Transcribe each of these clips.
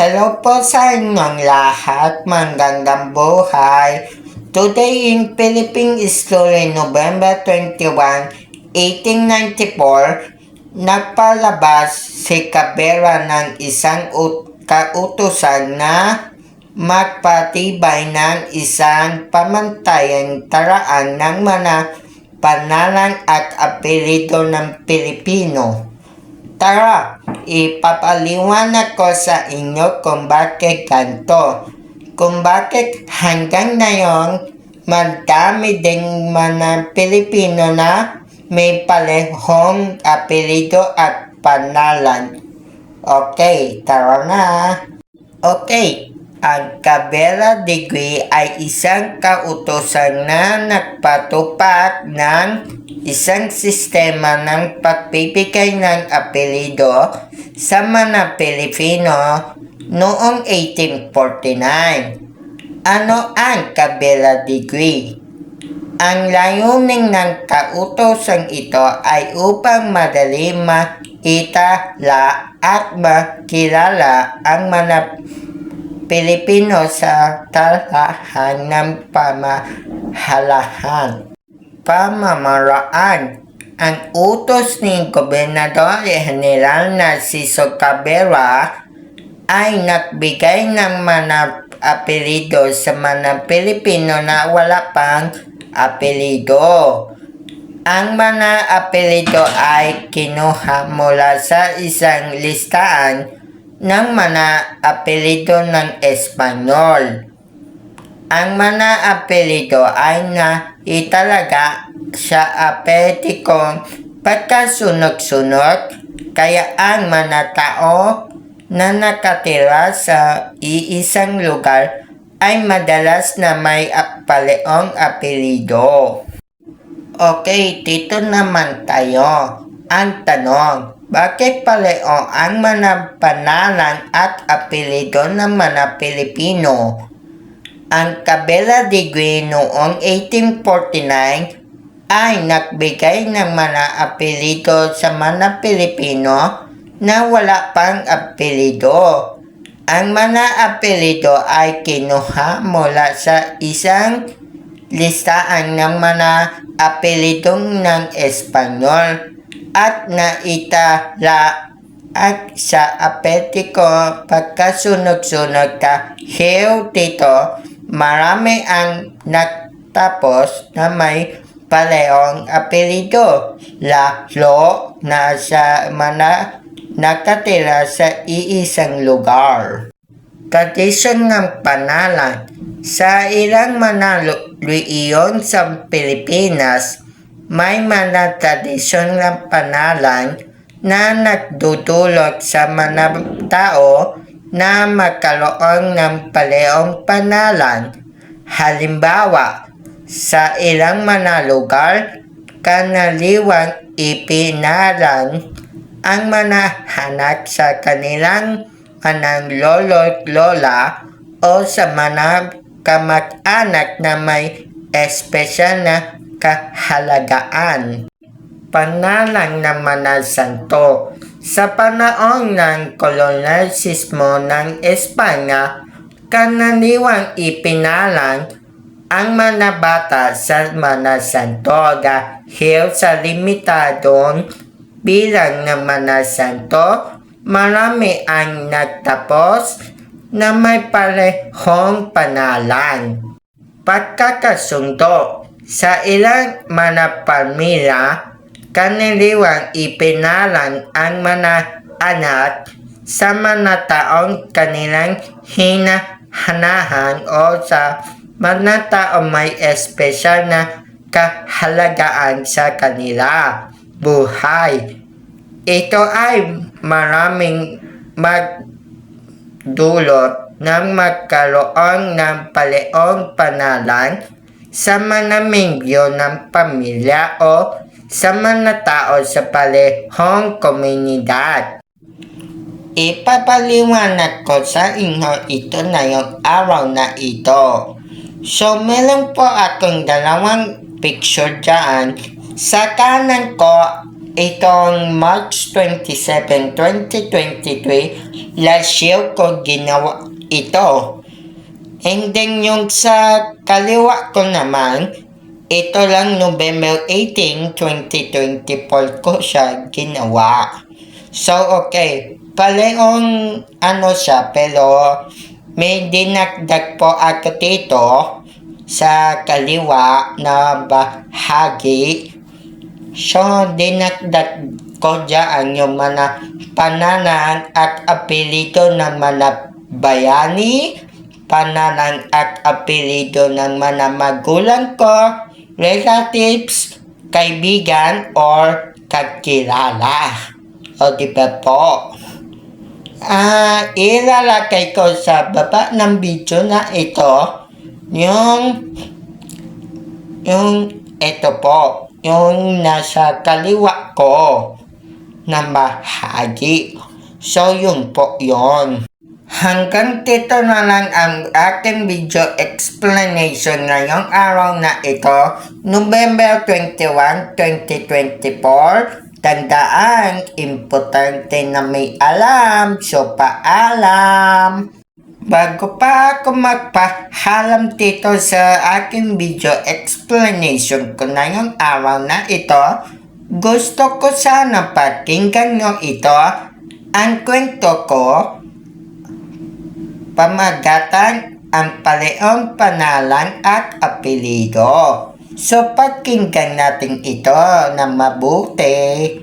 Hello po sa inyong lahat, magandang buhay. Today in Philippine History, November 21, 1894, nagpalabas si Cabrera ng isang ut- kautusan na magpatibay ng isang pamantayang taraan ng mga panalang at apelido ng Pilipino. Tara, ipapaliwanag ko sa inyo kung bakit ganito. Kung bakit hanggang ngayon, madami ding mga Pilipino na may palehong apelido at panalan. Okay, tara na. Okay, ang Cabela Degree ay isang kautosan na nagpatupad ng isang sistema ng pagbibigay ng apelido sa mga Pilipino noong 1849. Ano ang Cabela Degree? Ang layunin ng kautosang ito ay upang madali makitala at makilala ang mga Pilipino sa talahan ng pamahalahan. Pamamaraan Ang utos ni Gobernador General Narciso Cabrera ay nagbigay ng mga apelido sa mga Pilipino na wala pang apelido. Ang mga apelido ay kinuha mula sa isang listahan ng mga apelido ng Espanyol. Ang mga apelido ay na italaga sa apetikong pagkasunod-sunod kaya ang mga tao na nakatira sa iisang lugar ay madalas na may paleong apelido. Okay, dito naman tayo. Ang tanong, bakit paleo ang mga panalan at apelido ng mga Pilipino? Ang Cabela Degree noong 1849 ay nagbigay ng mga apelido sa mga Pilipino na wala pang apelido. Ang mga apelido ay kinuha mula sa isang listahan ng mga apelidong ng Espanyol at naitala at sa apetiko pagkasunod-sunod kahil dito marami ang nagtapos na may palehong apelido lalo na sa mga nakatira sa iisang lugar. Tradisyon ng panalan sa ilang mga lu- rehiyon sa Pilipinas, may mga tradisyon ng panalan na nagdudulot sa mga tao na magkaroon ng palehong panalan. Halimbawa, sa ilang mga lugar, kanaliwang ipinalan ang mga hanak sa kanilang mga lolo at lola o sa mga kamag-anak na may espesyal na kahalagaan. Panalang ng mga santo Sa panahon ng kolonyalismo ng Espanya, kananiwang ipinalang ang mga bata sa mga santo dahil sa limitadong bilang ng mga santo, marami ang nagtapos na may parehong panalan. Pagkakasundo, sa ilang mga pamilya, kaniliwang ipinalan ang mga anak sa mga taong kanilang hinahanahan o sa mga taong may espesyal na kahalagaan sa kanila buhay. Ito ay maraming magdulot ng magkaroon ng paleong panalan sa mga membro ng pamilya o sa mga tao sa palehong komunidad. Ipapaliwanag ko sa inyo ito na yung araw na ito. So, meron po akong dalawang picture dyan. Sa kanan ko itong March 27, 2023, last year ko ginawa ito. And yung sa kaliwa ko naman, ito lang November 18, 2024 ko siya ginawa. So, okay. Palehong ano siya, pero may dinagdag po ako dito sa kaliwa na bahagi. So, dinagdag ko dyan yung mga pananan at apelido ng mga bayani, pananan at apelido ng mga magulang ko, relatives, kaibigan, or kakilala. O di ba po? Ah, ilalagay ko sa baba ng video na ito yung yung ito po, yung nasa kaliwa ko na bahagi. So, yun po yun. Hanggang dito na lang ang aking video explanation ngayong araw na ito, November 21, 2024. Tandaan, importante na may alam, so paalam. Bago pa ako magpahalam dito sa aking video explanation ko na araw na ito, gusto ko sana pakinggan nyo ito, ang kwento ko, pamagatan ang paleong panalan at apelido. So pakinggan natin ito na mabuti.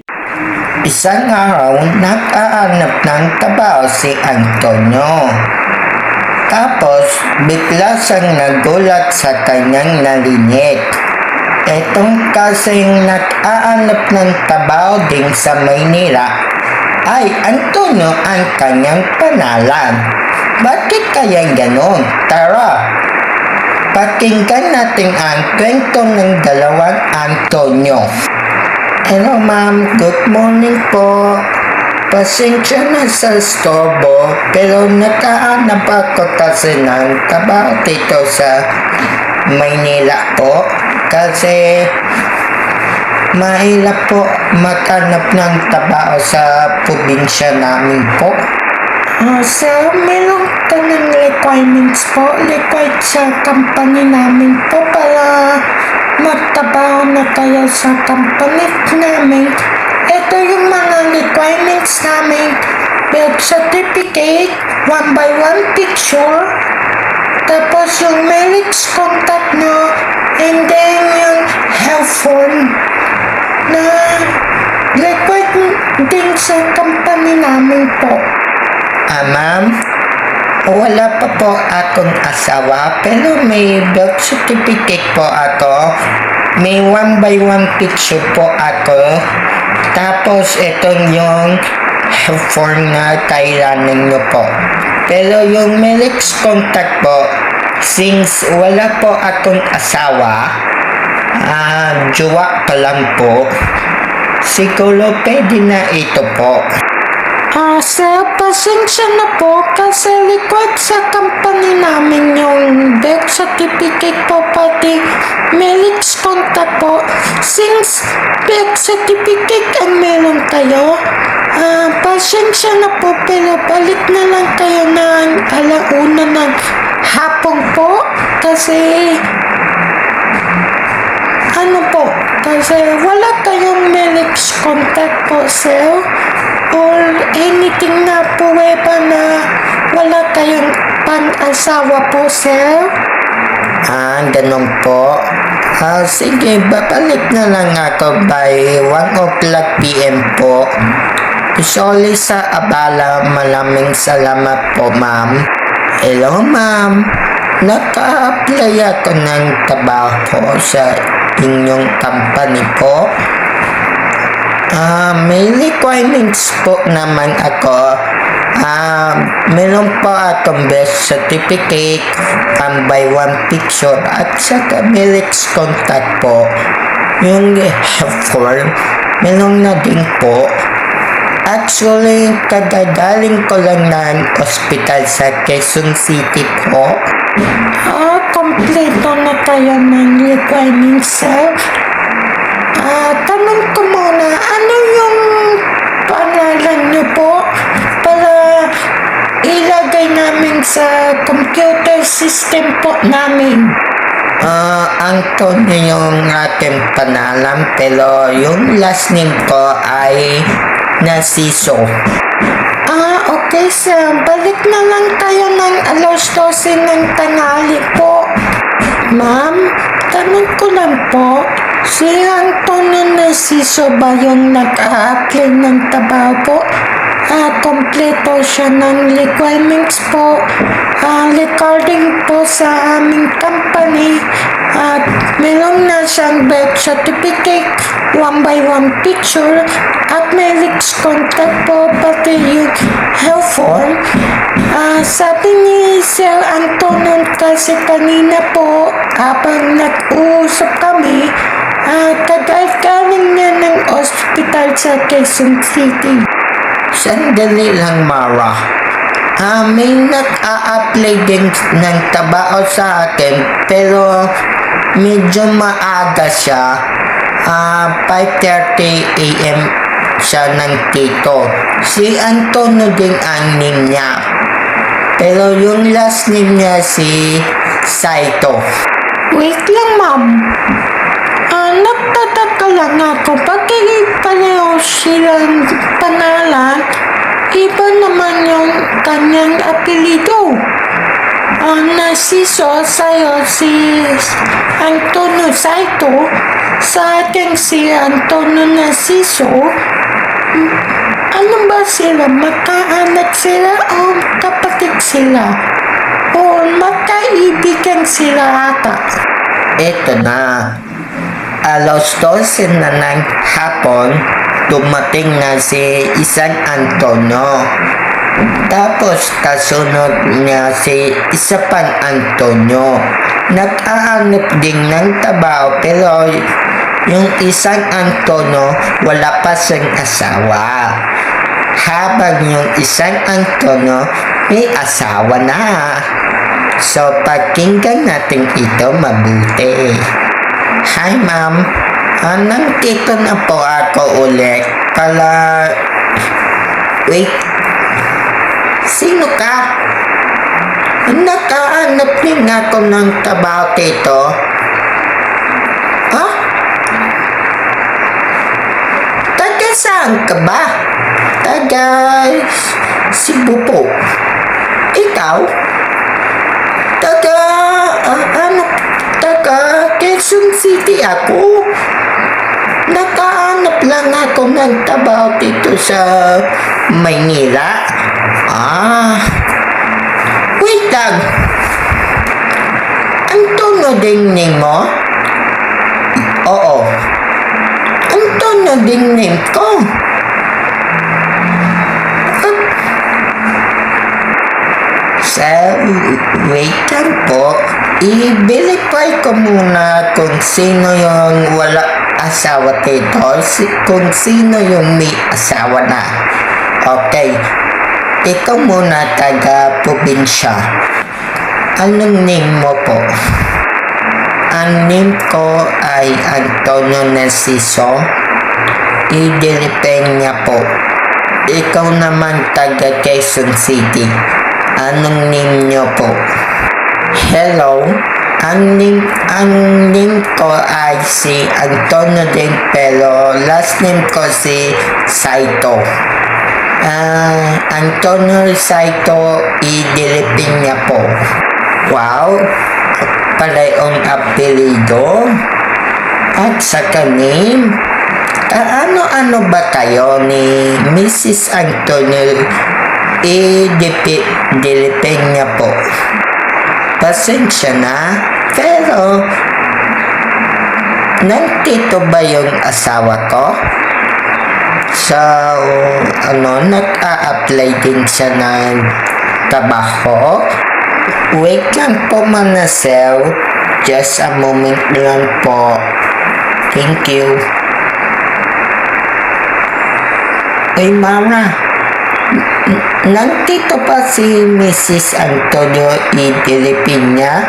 Isang araw, nag-aanap ng trabaho si Antonio. Tapos, bigla siyang nagulat sa kanyang narinig. Etong kasing nag-aanap ng trabaho din sa Maynila ay Antonio ang kanyang panalan. Bakit kaya ganon? Tara, pakinggan natin ang kwento ng dalawang Antonio. Hello ma'am, good morning po. Pasensya na sa storbo, pero nakahanap ako kasi ng trabaho dito sa Maynila po. Kasi mahirap po makanap ng trabaho sa probinsya namin po. Ah, sir, meron ka ng requirements po, required sa company namin po para magtrabaho na kayo sa company namin. Ito yung mga requirements namin. Birth certificate, one by one picture, tapos yung marriage contact nyo, and then yung health form na required din sa company namin po. Ah, ma'am? Wala pa po akong asawa, pero may birth certificate po ako. May one by one picture po ako. Tapos, itong yung form na kailangan nyo po. Pero yung marriage contact po, since wala po akong asawa, ah, jowa pa lang po, siguro pwede na ito po. Sir, pasensya na po kasi required sa company namin yung birth certificate po pati marriage contact po. Since birth certificate ang meron kayo, ah, pasensya na po pero balik na lang kayo ng alauna ng hapon po kasi ano po, kasi wala kayong marriage contact po, sir. Or anything na puweba na wala kayong pan-asawa po, sir. Ah, ganun po. Ah, sige, babalik na lang ako by 1 o'clock PM po. Sorry sa abala, maraming salamat po, ma'am. Hello, ma'am. Naka-apply ako ng trabaho sa inyong company po. Ah, may requirements po naman ako. Ah, meron po akong birth certificate, um, by one picture, at saka marriage contact po. Yung form, meron na din po. Actually, kagagaling ko lang ng ospital sa Quezon City po. Ah, kompleto na kayo ng requirements, sir. Ah, tanong ko muna, ano yung pangalan niyo po para ilagay namin sa computer system po namin? Ah, Antonio yung ating panalan pero yung last name ko ay Nasiso. Ah, okay sir. Balik na lang tayo ng alas 12 ng tanghali po. Ma'am, tanong ko lang po, si Antonio Narciso ba yung nag-a-apply ng trabaho po? Ah, kompleto siya ng requirements po. Ah, recording po sa aming company. At meron na siyang birth certificate, one by one picture, at may Rix contact po, pati yung health form. Ah, sabi ni Sir Antonio kasi kanina po, habang nag-uusap kami, ah, kagaling niya ng hospital sa Quezon City. Sandali lang, Mara. Ah, may nag-a-apply din ng tabao sa akin, pero medyo maaga siya. Ah, 5.30 a.m. siya ng tito. Si Antonio din ang name niya. Pero yung last name niya si Saito. Wait lang, ma'am. Ah, nagtataka lang ako. Bakit pareho silang pangalan? Iba naman yung kanyang apelido. Ang nasiso sa'yo si Antonio Saito, sa akin si Antonio Nasiso. Ano ba sila? Magkaanak sila o kapatid sila? O magkaibigan sila ata? Ito na. Alas 12 na ng hapon, dumating na si isang Antonio. Tapos kasunod niya si isa pang Antonio. Nag-aanap din ng trabaho pero yung isang Antonio wala pa siyang asawa. Habang yung isang Antonio may asawa na. So pakinggan natin ito mabuti. Hi ma'am, ah, nandito na po ako ulit para... Wait, sino ka? Nakahanap din ako ng trabaho dito. Ha? Taga saan ka ba? Taga Cebu po. Ikaw? Taga, ah, ano, taga Quezon City ako. Nakahanap lang ako ng trabaho dito sa Maynila. Ah, wait lang. Antonio din name mo? Oo. Antonio din name ko. Sa wait lang po, i-verify ko muna kung sino yung wala asawa dito, kung sino yung may asawa na. Okay, ikaw muna taga probinsya. Anong name mo po? Ang name ko ay Antonio Narciso. Idilipenya po. Ikaw naman taga Quezon City. Anong name nyo po? Hello? Ang name, ang name ko ay si Antonio din pero last name ko si Saito. Ah, Antonio Saito Idilipinya po. Wow! Palayong apelido. At sa name, ano-ano ba kayo ni Mrs. Antonio E. Dilipinya po? Pasensya na, pero nandito ba yung asawa ko? So, ano, nag-a-apply din siya ng trabaho. Wait lang po mga sir. Just a moment lang po. Thank you. Ay, Mama. Nandito pa si Mrs. Antonio E. Dilipinya.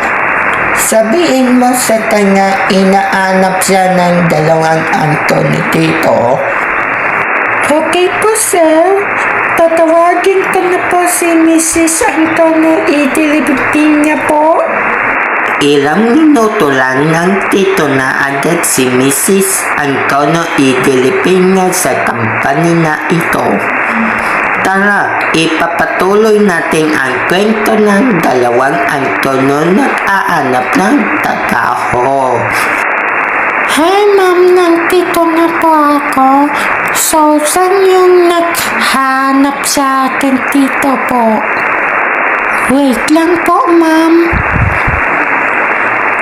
Sabihin mo sa kanya, inaanap siya ng dalawang Anthony dito. Okay po, sir. Tatawagin ko na po si Mrs. Antonio niya po. Ilang minuto lang nang tito na agad si Mrs. Antonio Idilipin niya sa company na ito. Tara, ipapatuloy natin ang kwento ng dalawang Antonio nag-aanap ng trabaho. Hi, ma'am. Nandito na po ako. So, saan yung naghanap sa akin dito po? Wait lang po, ma'am.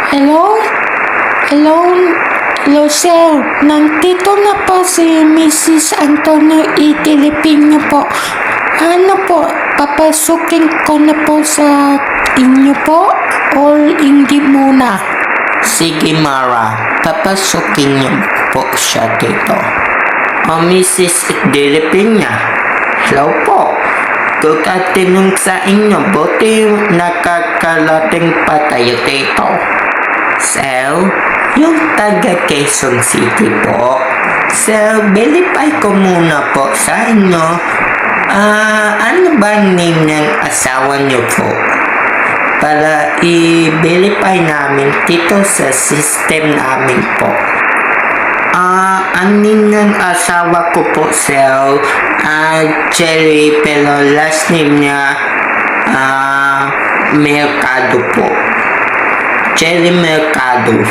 Hello? Hello? Hello, sir. Nandito na po si Mrs. Antonio E. Po. Ano po, papasukin ko na po sa inyo po? Or hindi muna? Sige Mara, papasukin niyo po siya dito. O Mrs. Dilipinya, hello po. Kukatinong sa inyo, buti nakakalating pa dito. So, yung taga Quezon City po. So, bilipay ko muna po sa inyo. Ah, ano ba name ng asawa niyo po? para i-verify namin dito sa system namin po. Ah, ang name ng asawa ko po, sir, ah, Cherry, pero last name niya, ah, Mercado po. Cherry Mercado.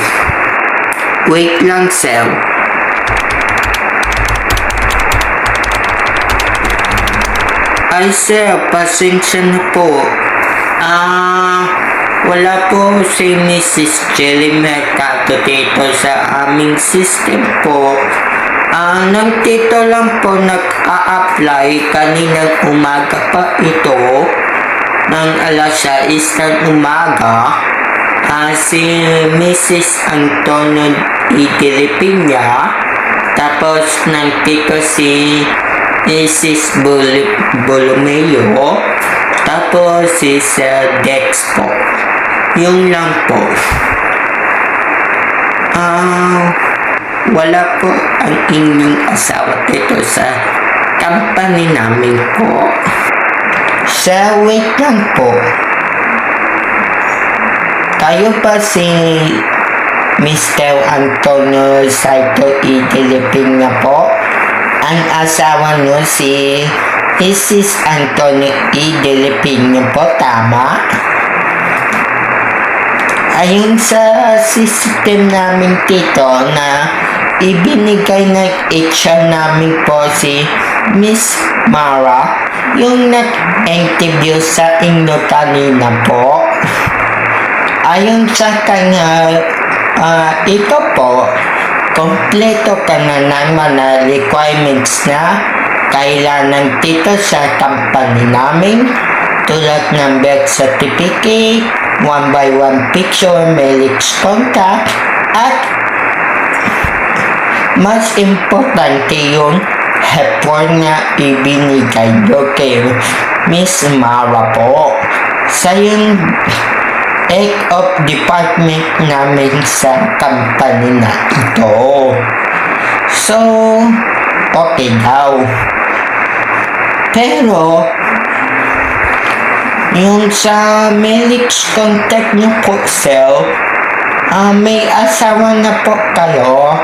Wait lang, sir. Ay, sir, pasensya na po. Ah, wala po si Mrs. Jelly Mercado dito sa aming system po. Ah, nang dito lang po nag-a-apply kaninang umaga pa ito ng alas 6 ng umaga. Ah, si Mrs. Antonio Itilipina tapos nandito si Mrs. Bol Bolomeo tapos si Sir Dex. Yung lang po. Ah, wala po ang inyong asawa dito sa company namin po. Sir, wait lang po. Kayo pa si Mr. Antonio Saito E. Filipina po? Ang asawa niyo si Mrs. Antonio E. Filipina po, tama? Ayon sa system namin dito na ibinigay ng HR namin po si Miss Mara yung nag-interview sa inyo kanina po. Ayon sa kanya, ah, ito po, kompleto ka na ng mga requirements na kailangan dito sa company namin tulad ng birth certificate, one by one picture, Melix contact, at mas importante yung helper na ibinigay nyo kay Miss Mara po. Sa yung egg of department namin sa company na ito. So, okay daw. Pero, yung sa Melix contact nyo po, sir, ah, may asawa na po kayo.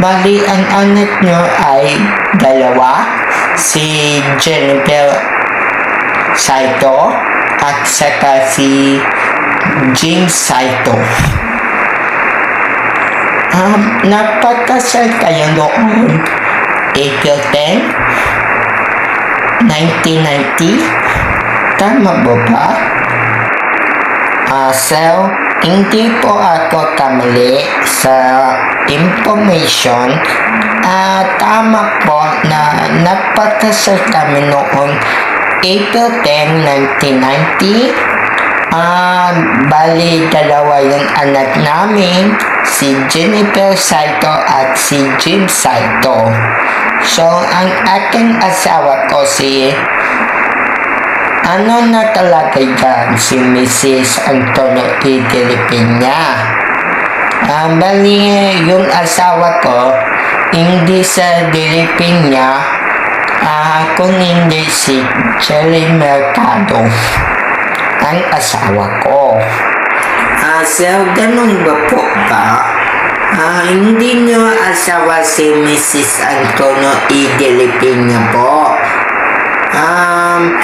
Bali, ang anak nyo ay dalawa, si Jennifer Saito at saka si James Saito. Um, napagkasal kayo noong April 10, 1990. Tama ba ba? Ah, so, hindi po ako kamali sa information. Ah, tama po na nagpakasal kami noong April 10, 1990. Ah, bali dalawa yung anak namin, si Jennifer Saito at si Jim Saito. So, ang aking asawa ko si Ano nakalagay dyan si Mrs. Antonio E. Filipina? Ah, bali, yung asawa ko, hindi sa Filipina, kung hindi si Cherry Mercado, ang asawa ko. Ah, so, ganun ba po ba? Ah, hindi nyo asawa si Mrs. Antonio E. Filipina po. Um,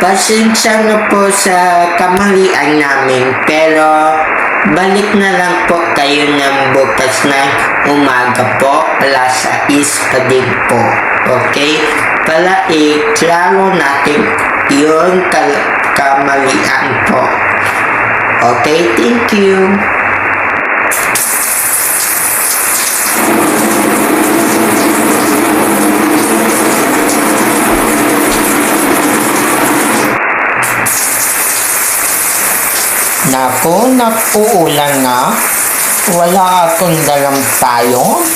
pasensya na po sa kamalian namin, pero balik na lang po kayo ng bukas ng umaga po, alas 6 pa din po. Okay? Para i-klaro natin yung kal- kamalian po. Okay, thank you. Naku, nag-uulan na. Wala akong dalang payong.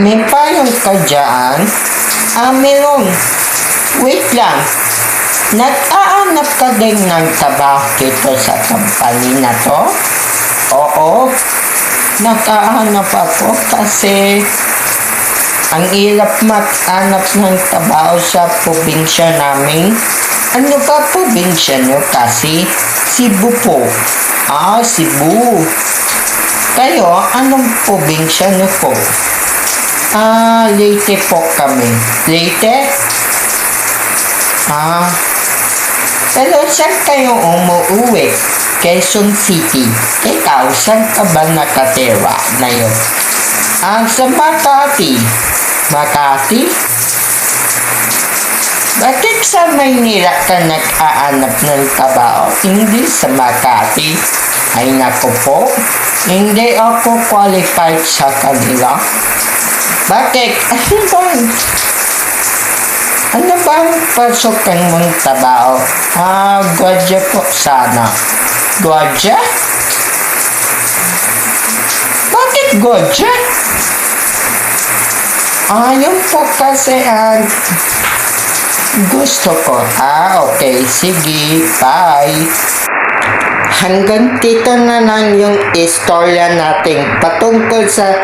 May payong ka dyan? Ah, meron. Wait lang. Nag-aanap ka din ng trabaho dito sa company na to? Oo. Nag-aanap ako kasi ang hirap mag-anap ng trabaho sa probinsya namin. Ano ba probinsya nyo kasi? Cebu po. Ah, Cebu. Kayo, anong probinsya nyo po? Ah, Leyte po kami. Leyte? Ah, pero saan kayo umuwi? Quezon City. Ikaw, saan ka ba nakatira ngayon? Ah, sa Makati. Makati? Bakit sa Maynila ka nag-aanap ng trabaho? Hindi sa Makati. Ay naku po, hindi ako qualified sa kanila. Bakit? Ano bang, ano bang pasukan mong trabaho? Ah, gwadya po sana. Gwadya? Bakit gwadya? Ah, yun po kasi ang gusto ko. Ah, okay. Sige. Bye. Hanggang dito na lang yung istorya natin patungkol sa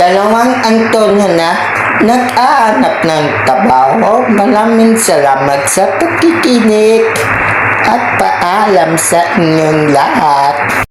dalawang Antonio na nag-aanap ng trabaho. Maraming salamat sa pagkikinig at paalam sa inyong lahat.